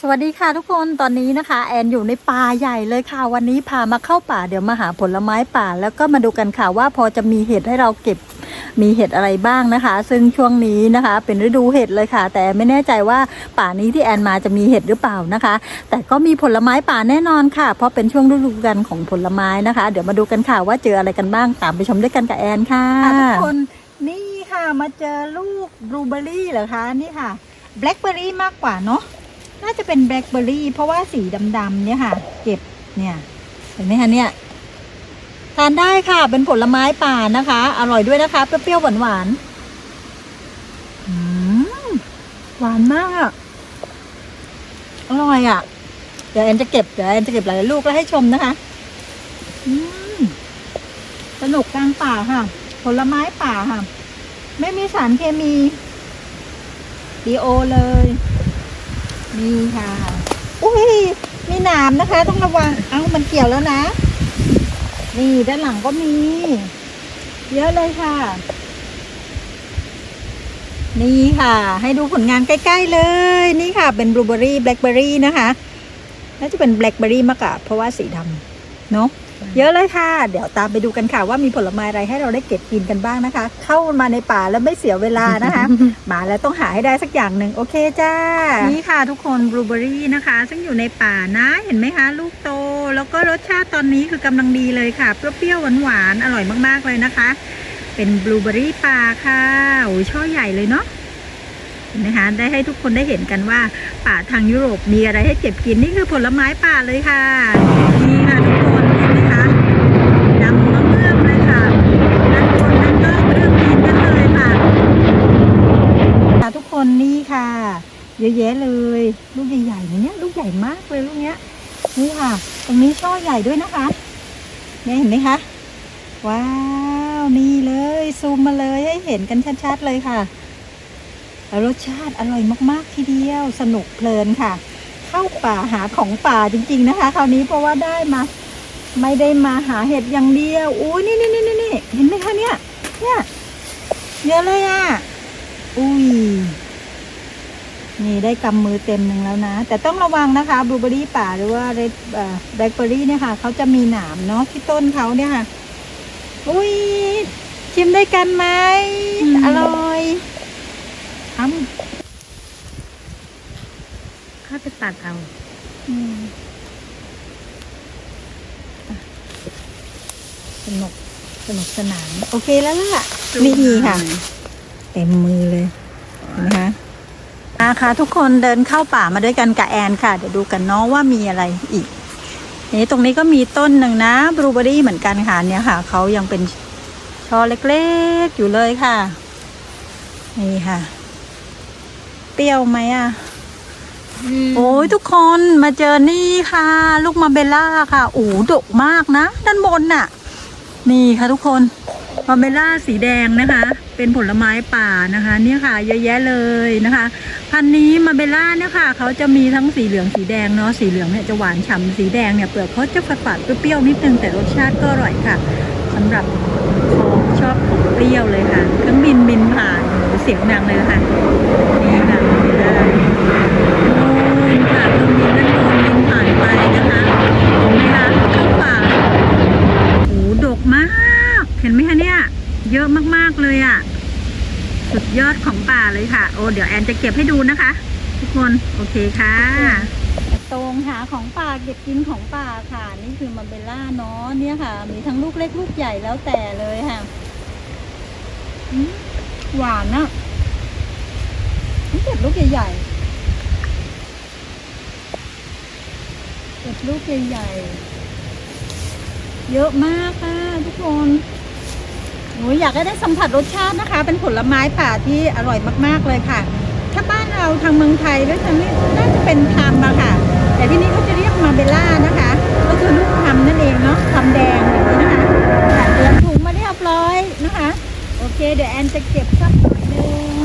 สวัสดีค่ะทุกคนตอนนี้นะคะ แอนอยู่ในป่าใหญ่เลยค่ะ วันนี้พามาเข้าป่าเดี๋ยวมาหาผลไม้ป่า แล้วก็มาดูกันค่ะว่าพอจะมีเห็ดให้เราเก็บมีเห็ดอะไรบ้างนะคะ ซึ่งช่วงนี้นะคะ เป็นฤดูเห็ดเลยค่ะ แต่ไม่แน่ใจว่าป่านี้ที่แอนมาจะมีเห็ดหรือเปล่านะคะ แต่ก็มีผลไม้ป่าแน่นอนค่ะ เพราะเป็นช่วงฤดูกาลของผลไม้นะคะ เดี๋ยวมาดูกันค่ะว่าเจออะไรกันบ้างตามไปชมด้วยกันกับแอนค่ะทุกคนนี่ค่ะมาเจอลูกบลูเบอรี่เหรอคะนี่ค่ะแบล็คเบอรี่มากกว่าเนาะ น่าจะเป็นแบล็คเบอร์รี่ เพราะว่าสีดำๆเนี่ยค่ะ เก็บเนี่ย เห็นไหมคะเนี่ย ทานได้ค่ะ เป็นผลไม้ป่านะคะ อร่อยด้วยนะคะ เปรี้ยวๆหวานๆหวานมากอะอร่อยอะเดี๋ยวแอนจะเก็บ เดี๋ยวแอนจะเก็บหลายลูกแล้วให้ชมนะคะสนุกกลางป่าค่ะ ผลไม้ป่าค่ะ ไม่มีสารเคมีดีโอเลย นี่ค่ะอุ้ยมีหนามนะคะ ต้องระวัง เอ้ามันเกี่ยวแล้วนะ นี่ด้านหลังก็มี เยอะเลยค่ะ นี่ค่ะ ให้ดูผลงานใกล้ ๆ เลย นี่ค่ะ เป็นบลูเบอรี่แบล็คเบอรี่นะคะ น่าจะเป็นแบล็คเบอรี่มากกว่าเพราะว่าสีดำเนาะ เยอะเลยค่ะ เดี๋ยวตามไปดูกันค่ะ ว่ามีผลไม้อะไรให้เราได้เก็บกินกันบ้างนะคะ เข้ามาในป่าแล้วไม่เสียเวลานะคะ มาแล้วต้องหาให้ได้สักอย่างหนึ่งโอเคจ้า นี่ค่ะทุกคนบลูเบอรี่นะคะ ซึ่งอยู่ในป่านะเห็นไหมคะ ลูกโต แล้วก็รสชาติตอนนี้คือกำลังดีเลยค่ะเปรี้ยวๆหวานๆอร่อยมากๆเลยนะคะ เป็นบลูเบอรี่ป่าค่ะโอ้ยช่อใหญ่เลยเนาะเห็นไหมคะได้ให้ทุกคนได้เห็นกันว่าป่าทางยุโรปมีอะไรให้เก็บกินนี่คือผลไม้ป่าเลยค่ะนี่ค่ะทุกคนเห็นไหมคะ ดำมะเมื่อมเลยค่ะด้านบนนั่นก็เครื่องบินกันเลยค่ะค่ะทุก ค่ะ เยอะแยะเลย ลูกใหญ่ๆนะเนี่ยลูกใหญ่มากเลยลูกเนี้ย นี่ค่ะ ตรงนี้ช่อใหญ่ด้วยนะคะเนี่ยเห็นไหมคะ ว้าว นี่เลยซูมมาเลยให้เห็นกันชัดๆเลยค่ะแล้วรสชาติอร่อยมากๆทีเดียว สนุกเพลินค่ะ เข้าป่าหาของป่าจริง ๆนะคะ คราวนี้เพราะว่าได้มา ไม่ได้มาหาเห็ดอย่างเดียวอุ้ยนี่นี่นี่นี่เห็นไหมคะเนี่ย เนี่ยเยอะเลยอะอุ้ย นี่ได้กำมือเต็มหนึ่งแล้วนะ แต่ต้องระวังนะคะบลูเบอรี่ป่าหรือว่าเรดแบล็คเบอรี่เนี่ยค่ะเขาจะมีหนามเนาะที่ต้นเขาเนี่ยค่ะ อุ้ยชิมได้กันไหมอืมอร่อยทข้าไปตัดเอาำอืมอะสนุกสนุกสนาน โอเคแล้วล่ะ นี่ค่ะ เต็มมือเลยเห็นไหมคะ อาค่ะทุกคนเดินเข้าป่ามาด้วยกันกับแอนค่ะ เดี๋ยวดูกันเนาะว่ามีอะไรอีก นี่ตรงนี้ก็มีต้นหนึ่งนะบลูเบอรี่เหมือนกันค่ะเนี่ยค่ะเขายังเป็นช่อเล็กๆอยู่เลยค่ะ นี่ค่ะ เปรี้ยวไหมอะโอ้ยทุกคนมาเจอนี่ค่ะ ลูกมาเบลล่าค่ะโอ้โหดกมากนะ ด้านบนน่ะ นี่ค่ะทุกคนมาเบลล่าสีแดงนะคะ เป็นผลไม้ป่านะคะเนี่ยค่ะเยอะแยะเลยนะคะ พันนี้มาเบล่าเนี่ยค่ะเขาจะมีทั้งสีเหลืองสีแดงเนาะสีเหลืองเนี่ยจะหวานฉ่ำสีแดงเนี่ยเปลือกเขาจะฝาดๆเปรี้ยวนิดนึงแต่รสชาติก็อร่อยค่ะสำหรับของชอบของเปรี้ยวเลยค่ะเครื่องบินบินผ่านโอ้เสียงดังเลยค่ะนี่ค่ะเบล่านู่นค่ะเครื่องบินนั่นโดนบินผ่านไปนะคะเห็นไหมคะเข้าป่าโอ้โหดกมาก เห็นไหมคะเนี่ยเยอะมาก ๆ เลยอะ สุดยอดของป่าเลยค่ะ โอ้เดี๋ยวแอนจะเก็บให้ดูนะคะ ทุกคนโอเคค่ะตรงหาของป่าเก็บกินของป่าค่ะ นี่คือมาเบลล่าเนาะเนี่ยค่ะ มีทั้งลูกเล็กลูกใหญ่แล้วแต่เลยค่ะหวานอะเก็บลูกใหญ่ๆเก็บลูกใหญ่ๆเยอะมากค่ะทุกคน หนูอยากให้ได้สัมผัสรสชาตินะคะ เป็นผลไม้ป่าที่อร่อยมากๆเลยค่ะ ถ้าบ้านเราทางเมืองไทยด้วยทางนี้น่าจะเป็นพามอะค่ะ แต่ที่นี่เขาจะเรียกมาเบล่านะคะ ก็คือลูกพามนั่นเองเนาะพามแดงแบบนี้นะคะค่เตรียมถุงมาเรียบร้อยนะคะ โอเค เดี๋ยวแอนจะเก็บสักหน่อยนึง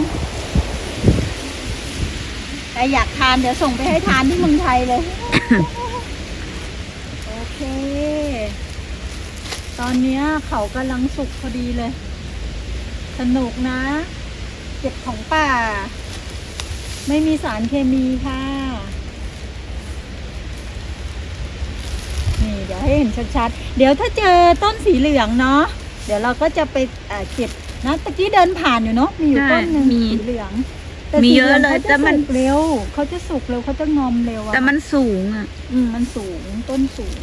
แต่อยากทานเดี๋ยวส่งไปให้ทานที่เมืองไทยเลย โอเค อนนี้เขากำลังสุกพอดีเลย สนุกนะ เก็บของป่า ไม่มีสารเคมีค่ะ นี่เดี๋ยวให้เห็นชัดๆ เดี๋ยวถ้าเจอต้นสีเหลืองเนาะ เดี๋ยวเราก็จะไปเก็บนะตะกี้เดินผ่านอยู่เนาะ มีอยู่ต้นหนึ่งสีเหลืองมีเยอะเลยแต่มันเร็วเขาจะสุกเร็วเขาจะงอมเร็วอะแต่มันสูงอะ อืมมันสูงต้นสูง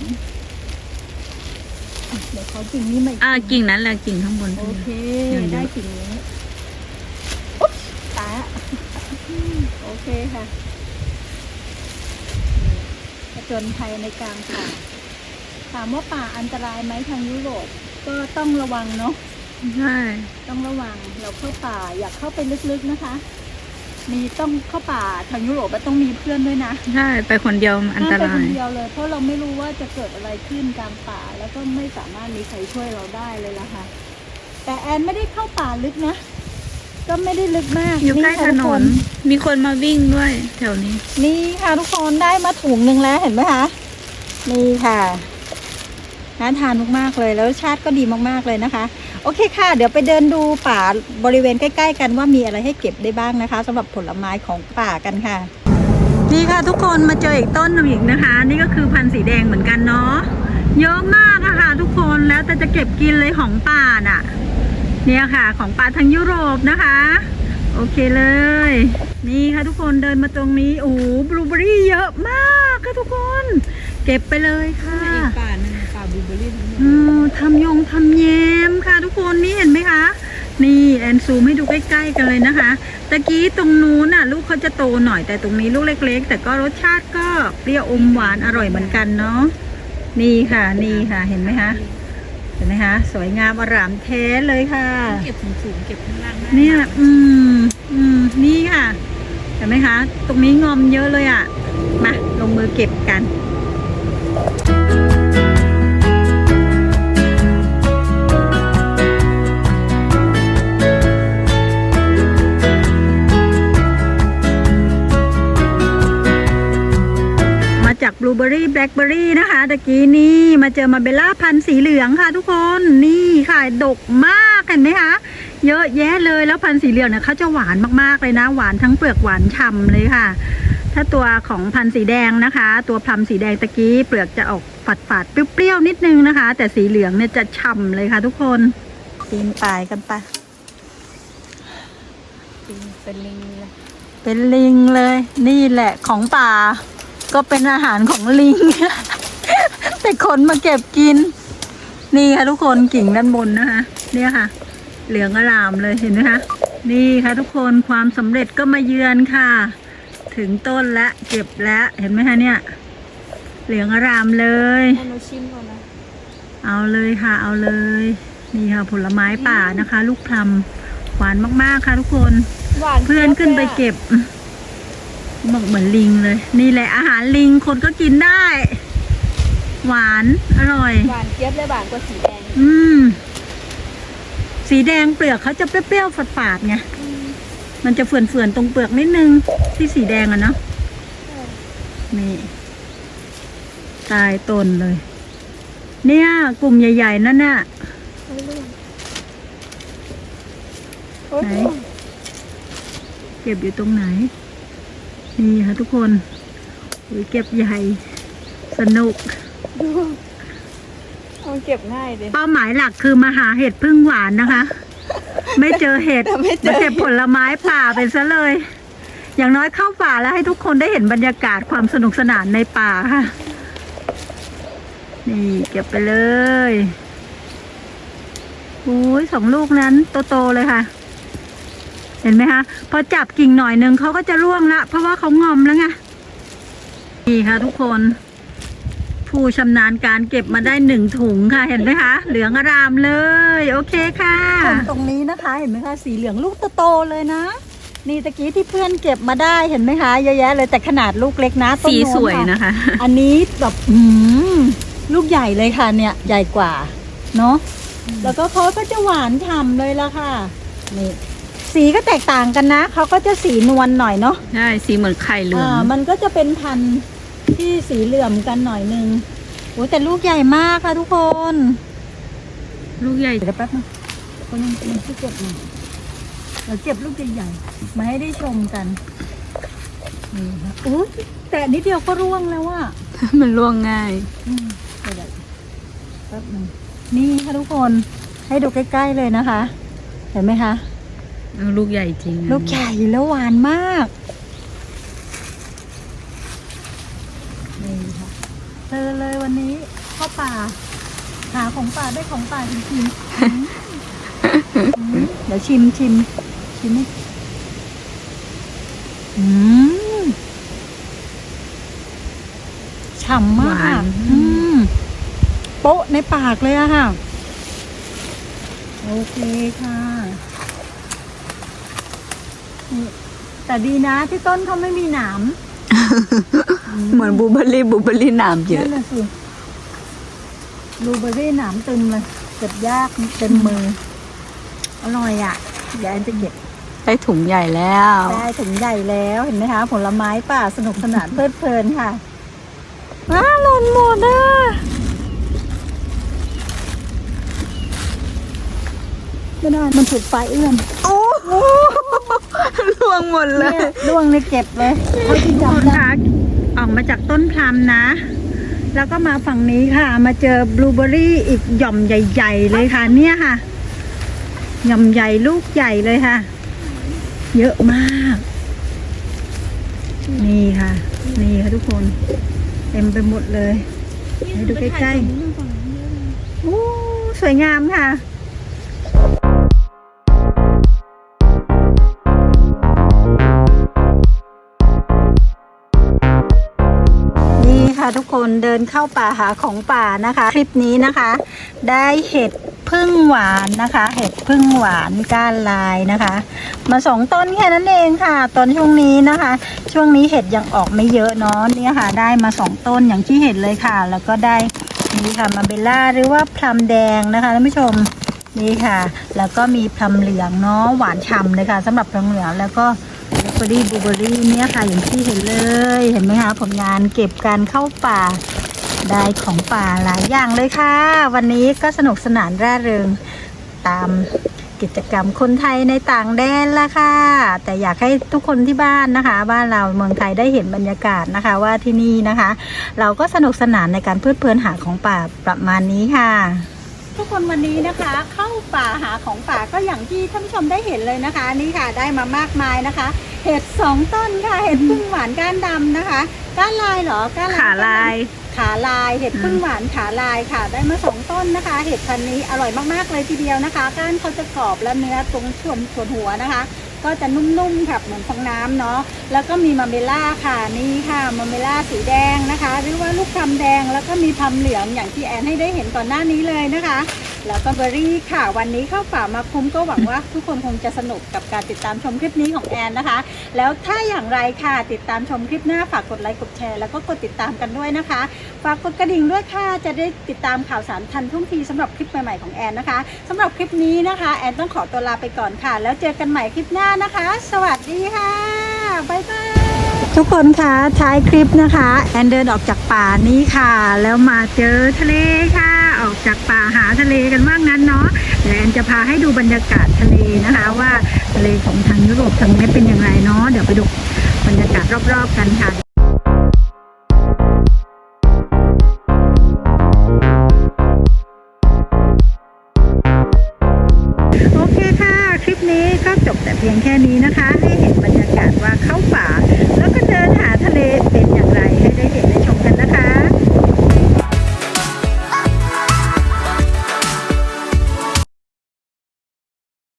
เดี๋ยวเขากิ่งนี้มาอีกอ่ากิ่งนั้นแหละกิ่งข้างบนโอเคเดี๋ยวๆได้กิ่งนี้อุ๊บตายละโอเคค่ะนี่ผจญภัยในกลางป่าถามว่าป่าอันตรายไหมทางยุโรปก็ต้องระวังเนาะใช่ต้องระวังเราเข้าป่า อยากเข้าไปลึกๆนะคะ มีต้องเข้าป่าทางยุโรปอะต้องมีเพื่อนด้วยนะใช่ไปคนเดียวมันอันตห้ามไปราคยนเดียวเลย เพราะเราไม่รู้ว่าจะเกิดอะไรขึ้นกลางป่า แล้วก็ไม่สามารถมีใครช่วยเราได้เลยล่ะค่ะ แต่แอนไม่ได้เข้าป่าลึกนะ ก็ไม่ได้ลึกมากอยู่ใกล้ค่ะถทุกนคนมีคนมาวิ่งด้วยแถวนี้ นี่ค่ะทุกคนได้มาถุงหนึ่งแล้วเห็นไหมคะนี่ค่ะน่าทานมากๆเลยแล้วรสชาติก็ดีมากๆเลยนะคะ โอเคค่ะ เดี๋ยวไปเดินดูป่าบริเวณใกล้ ๆ กันว่ามีอะไรให้เก็บได้บ้างนะคะสำหรับผลไม้ของป่ากันค่ะ นี่ค่ะทุกคนมาเจออีกต้นหนึ่งอีกนะคะ นี่ก็คือพันธุ์สีแดงเหมือนกันเนาะเยอะมากอะค่ะ ทุกคนแล้วแต่จะเก็บกินเลยของป่าน่ะ เนี่ยค่ะ ของป่าทางยุโรปนะคะ โอเคเลย นี่ค่ะทุกคนเดินมาตรงนี้โอ้บลูเบอรี่เยอะมากค่ะทุกคน เก็บไปเลยค่ะป่าหนึ่งป่าบลูเบอรี่ทั้ง อืมทำยงทำแยมค่ะทุกคนนี่เห็นไหมคะ นี่แอนซูมให้ดูใกล้ๆกันเลยนะคะตะกี้ตรงนู้นน่ะ ลูกเขาจะโตหน่อยแต่ตรงนี้ลูกเล็ก ๆ แต่ก็รสชาติก็เปรี้ยวอมหวานอร่อยเหมือนกันเนาะนี่ค่ะ นี่ค่ะเห็นไหมคะเห็นไหมคะสวยงามอร่ามเทเลยค่ะ เก็บสูงๆเก็บข้างล่างได้เนี่ย อืมอืมนี่ค่ะเห็นไหมคะ ตรงนี้งอมเยอะเลยอะ่ะมาลงมือเก็บกัน เบอรี่แบล็คเบอรี่นะคะตะกี้นี่มาเจอมาเบลล่าพันธุ์สีเหลืองค่ะทุกคนนี่ค่ะดกมากเห็นไหมคะเยอะแยะเลยแล้วพันธุ์สีเหลืองเนี่ยเขาจะหวานมากๆเลยนะ หวานทั้งเปลือกหวานฉ่ำเลยค่ะ ถ้าตัวของพันธุ์สีแดงนะคะ ตัวพลัมสีแดงตะกี้เปลือกจะออกฝาดฝาดๆเปรี้ยวๆนิดนึงนะคะ แต่สีเหลืองเนี่ยจะฉ่ำเลยค่ะ ทุกคนปีนป่ายกันไปเป็นลิงเลยเป็นลิงเลย นี่แหละของป่า ก็เป็นอาหารของลิง แต่คนมาเก็บกิน นี่ค่ะทุกคนกิ่งด้านบนนะคะ เนี่ยค่ะ เหลืองอลามเลยเห็นไหมคะ นี่ค่ะทุกคนความสำเร็จก็มาเยือนค่ะ ถึงต้นและเก็บแล้วเห็นไหมคะเนี่ย เหลืองอารามเลยให้หนูชิมก่อนนะเอาเลยค่ะ เอาเลย นี่ค่ะผลไม้ป่านะคะ ลูกพลัมหวานมากๆค่ะทุกคนหวานเพื่อนขึ้นไปเก็บ บอกเหมือนลิงเลย นี่แหละอาหารลิงคนก็กินได้ หวานอร่อย หวานเจี๊ยบเลยหวานกว่าสีแดงอืม สีแดงเปลือกเขาจะเปรี้ยวๆฝาดๆไงมันจะเฟื่อนๆตรงเปลือกนิดนึงที่สีแดงอะเนาะนี่ตายต้นเลย เนี่ย กลุ่มใหญ่ ๆ นั่นน่ะไหนเก็บอยู่ตรงไหน นี่ค่ะทุกคนอุยเก็บใหญ่ สนุกมันเก็บง่ายเลยเป้าหมายหลักคือมาหาเห็ดพึ่งหวานนะคะ ไม่เจอเห็ดแต่ไม่เจอมาเก็บผลไม้ป่าไปซะเลย อย่างน้อยเข้าป่าแล้วให้ทุกคนได้เห็นบรรยากาศความสนุกสนานในป่าค่ะ นี่เก็บไปเลยโอ้ยสองลูกนั้นโตๆเลยค่ะ เห็นไหมคะพอจับกิ่งหน่อยหนึ่งเขาก็จะร่วงละเพราะว่าเขางอมแล้วไงนี่ค่ะทุกคน ผู้ชำนาญการเก็บมาได้หนึ่งถุงค่ะเห็นไหมคะเหลืองอารามเลย โอเคค่ะตรงนี้นะคะ เห็นไหมคะสีเหลืองลูกโตๆเลยนะนี่ตะกี้ที่เพื่อนเก็บมาได้เห็นไหมคะเยอะแยะเลยแต่ขนาดลูกเล็กนะต้นสีโน้นสวยค่ะนะคะ อันนี้แบบอืมลูกใหญ่เลยค่ะเนี่ยใหญ่กว่า เนาะแล้วก็เขาก็จะหวานฉ่ำเลยละค่ะนี่ สีก็แตกต่างกันนะ เขาก็จะสีนวลหน่อยเนาะใช่สีเหมือนไข่เหลืองอ่ามันก็จะเป็นพันธุ์ที่สีเหลื่อมกันหน่อยนึงโอ้แต่ลูกใหญ่มากค่ะทุกคน ลูกใหญ่เดี๋ยวแป๊บนึงคนยังยังที่เก็บหน่อยเราเก็บลูกใหญ่ๆมาให้ได้ชมกันนี่ค่ะโอ้ยแต่นิดเดียวก็ร่วงแล้วอะมันร่วงง่ายอืมเดี๋ยวแป๊บหนึงนี่ค่ะทุกคนให้ดูใกล้ ๆเลยนะคะ เห็นไหมคะเออ ลูกใหญ่จริงอะลูกใหญ่แล้วหวานมากนี่ค่ะเจอเลยวันนี้เข้าป่า หาของป่าได้ของป่าจริงๆอืมอืมเดี๋ยวชิมชิมชิมให้อืมฉ่ำมากอืมโป๊ะในปากเลยอะค่ะ โอเคค่ะนี่ แต่ดีนะที่ต้นเขาไม่มีหนามเหมือนบลูเบอร์รี่บลูเบอร์รี่หนามเยอะนั่นน่ะสิบลูเบอร์รี่หนามตึงเลยเก็บยากเต็มมืออร่อยอะเดี๋ยวแอนจะเก็บได้ถุงใหญ่แล้วได้ถึงใหญ่แล้วเห็นไหมคะ ผลไม้ป่าสนุกสนานเพลิดเพลินค่ะอ้าหล่นหมดอะไม่ได้มันถูกไฟเอื้อมโอ้ ล่วงหมดเลเนี่ยยล่วงเลยเก็บเลยเท่าที่คุณจำได้คะออกมาจากต้นพลัมนะ แล้วก็มาฝั่งนี้ค่ะ มาเจอบลูเบอร์รี่อีกหย่อมใหญ่ ๆ เลยค่ะ เนี่ยค่ะ หย่อมใหญ่ลูกใหญ่เลยค่ะ เยอะมาก นี่ค่ะ นี่ค่ะทุกคน เต็มไปหมดเลย ให้ดูใกล้ๆโอ้สวยงามค่ะ นเดินเข้าป่าหาของป่านะคะ คลิปนี้นะคะ ได้เห็ดพึ่งหวานนะคะ เห็ดพึ่งหวานก้านลายนะคะ มาสองต้นแค่นั้นเองค่ะตอนช่วงนี้นะคะ ช่วงนี้เห็ดยังออกไม่เยอะเนาะเนี่ยค่ะ ได้มาสองต้นอย่างที่เห็นเลยค่ะ แล้วก็ได้นี่ค่ะมาเบลล่าหรือว่าพลัมแดงนะคะท่านผู้ชมนี่ค่ะ แล้วก็มีพลัมเหลืองเนาะหวานฉ่ำเลยค่ะสำหรับพลัมเหลืองแล้วก็ เบอรี่บลูเบอรี่เนี่ยค่ะอย่างที่เห็นเลยเห็นไหมคะผลงานเก็บการเข้าป่าได้ของป่าหลายอย่างเลยค่ะ วันนี้ก็สนุกสนานร่าเริงตามกิจกรรมคนไทยในต่างแดนละค่ะ แต่อยากให้ทุกคนที่บ้านนะคะ บ้านเราเมืองไทยได้เห็นบรรยากาศนะคะว่าที่นี่นะคะ เราก็สนุกสนานในการเพลิดเพลินหาของป่าประมาณนี้ค่ะ ทุกคนวันนี้นะคะ เข้าป่าหาของป่าก็อย่างที่ท่านผู้ชมได้เห็นเลยนะคะ นี่ค่ะได้มามากมายนะคะ เห็ดสองต้นค่ะเห็ดพึ่งหวานก้านดำนะคะก้านลายเหรอก้านขาลาย ขาลายเห็ดพึ่งหวานขาลายค่ะ ได้มาสองต้นนะคะ เห็ดพันธุ์นี้อร่อยมากๆเลยทีเดียวนะคะ ก้านเขาจะกรอบและเนื้อตรงส่วนส่วนหัวนะคะ ก็จะนุ่มๆค่ะเหมือนฟองน้ำเนาะแล้วก็มีมาเมล่าค่ะนี่ค่ะมาเมล่าสีแดงนะคะ หรือว่าลูกพลัมแดงแล้วก็มีพลัมเหลืองอย่างที่แอนให้ได้เห็นก่อนหน้านี้เลยนะคะ แล้วก็เบอร์รี่ค่ะ วันนี้เข้าป่ามาคุ้มก็หวังว่าทุกคนคงจะสนุกกับการติดตามชมคลิปนี้ของแอนนะคะ แล้วถ้าอย่างไรค่ะติดตามชมคลิปหน้าฝากกดไลค์กดแชร์แล้วก็กดติดตามกันด้วยนะคะ ฝากกดกระดิ่งด้วยค่ะจะได้ติดตามข่าวสารทันท่วงทีสำหรับคลิปใหม่ๆของแอนนะคะสำหรับคลิปนี้นะคะ แอนต้องขอตัวลาไปก่อนค่ะ แล้วเจอกันใหม่คลิปหน้านะคะ สวัสดีค่ะบ๊ายบายทุกคนคะท้ายคลิปนะคะ แอนเดินออกจากป่านี้ค่ะ แล้วมาเจอทะเลค่ะ ออกจากป่าหาทะเลกันว่างั้นเนาะเดี๋ยวแอนจะพาให้ดูบรรยากาศทะเลนะคะ ว่าทะเลของทางยุโรปทางนี้เป็นอย่างไรเนาะเดี๋ยวไปดูบรรยากาศรอบๆกันค่ะ